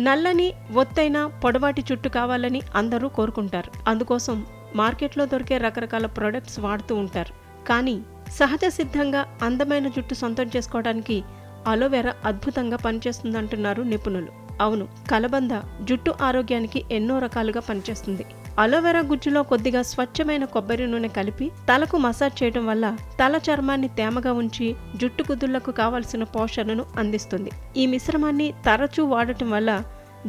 నల్లని ఒత్తైన పొడవాటి జుట్టు కావాలని అందరూ కోరుకుంటారు. అందుకోసం మార్కెట్లో దొరికే రకరకాల ప్రొడక్ట్స్ వాడుతూ ఉంటారు. కానీ సహజ సిద్ధంగా అందమైన జుట్టు సొంతం చేసుకోవడానికి అలోవెరా అద్భుతంగా పనిచేస్తుందంటున్నారు నిపుణులు. అవును కలబంద జుట్టు ఆరోగ్యానికి ఎన్నో రకాలుగా పనిచేస్తుంది. అలోవెరా గుజ్జులో కొద్దిగా స్వచ్ఛమైన కొబ్బరి నూనె కలిపి తలకు మసాజ్ చేయడం వల్ల తల చర్మాన్ని తేమగా ఉంచి జుట్టు కుదుళ్ళకు కావలసిన పోషణను అందిస్తుంది. ఈ మిశ్రమాన్ని తరచూ వాడటం వల్ల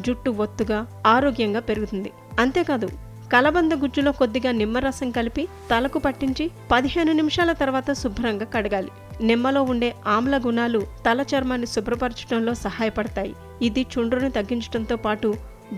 జుట్టు ఒత్తుగా ఆరోగ్యంగా పెరుగుతుంది. అంతేకాదు కలబంద గుజ్జులో కొద్దిగా నిమ్మరసం కలిపి తలకు పట్టించి పదిహేను నిమిషాల తర్వాత శుభ్రంగా కడగాలి. నిమ్మలో ఉండే ఆమ్ల గుణాలు తల చర్మాన్ని శుభ్రపరచడంలో సహాయపడతాయి. ఇది చుండ్రును తగ్గించడంతో పాటు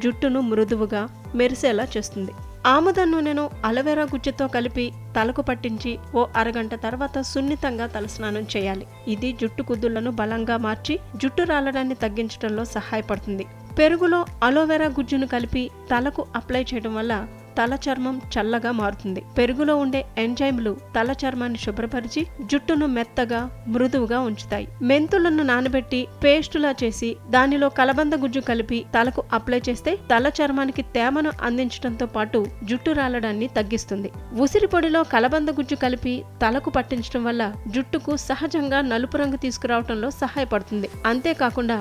జుట్టును మృదువుగా మెరిసేలా చేస్తుంది. ఆముద నూనెను అలవేరా గుజ్జుతో కలిపి తలకు పట్టించి ఓ అరగంట తర్వాత సున్నితంగా తలస్నానం చేయాలి. ఇది జుట్టు కుదుళ్ళను బలంగా మార్చి జుట్టు రాలడాన్ని తగ్గించడంలో సహాయపడుతుంది. పెరుగులో అలోవెరా గుజ్జును కలిపి తలకు అప్లై చేయడం వల్ల తల చర్మం చల్లగా మారుతుంది. పెరుగులో ఉండే ఎంజైమ్లు తల చర్మాన్ని శుభ్రపరిచి జుట్టును మెత్తగా మృదువుగా ఉంచుతాయి. మెంతులను నానబెట్టి పేస్టులా చేసి దానిలో కలబంద గుజ్జు కలిపి తలకు అప్లై చేస్తే తల చర్మానికి తేమను అందించడంతో పాటు జుట్టు రాలడాన్ని తగ్గిస్తుంది. ఉసిరి పొడిలో కలబంద గుజ్జు కలిపి తలకు పట్టించడం వల్ల జుట్టుకు సహజంగా నలుపు రంగు తీసుకురావడంలో సహాయపడుతుంది. అంతేకాకుండా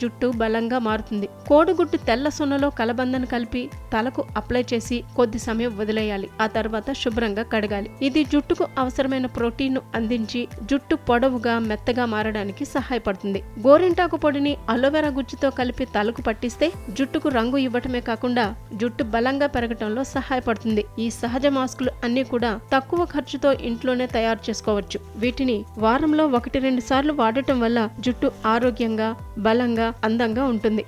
జుట్టు బలంగా మారుతుంది. కోడిగుడ్డు తెల్ల సొన్నలో కలబందను కలిపి తలకు అప్లై చేసి కొద్ది సమయం వదిలేయాలి. ఆ తర్వాత శుభ్రంగా కడగాలి. ఇది జుట్టుకు అవసరమైన ప్రోటీన్ను అందించి జుట్టు పొడవుగా మెత్తగా మారడానికి సహాయపడుతుంది. గోరింటాకు పొడిని అలోవెరా గుజ్జుతో కలిపి తలకు పట్టిస్తే జుట్టుకు రంగు ఇవ్వటమే కాకుండా జుట్టు బలంగా పెరగటంలో సహాయపడుతుంది. ఈ సహజ మాస్కులు అన్ని కూడా తక్కువ ఖర్చుతో ఇంట్లోనే తయారు చేసుకోవచ్చు. వీటిని వారంలో ఒకటి రెండు సార్లు వాడటం వల్ల జుట్టు ఆరోగ్యంగా బలంగా అందంగా ఉంటుంది.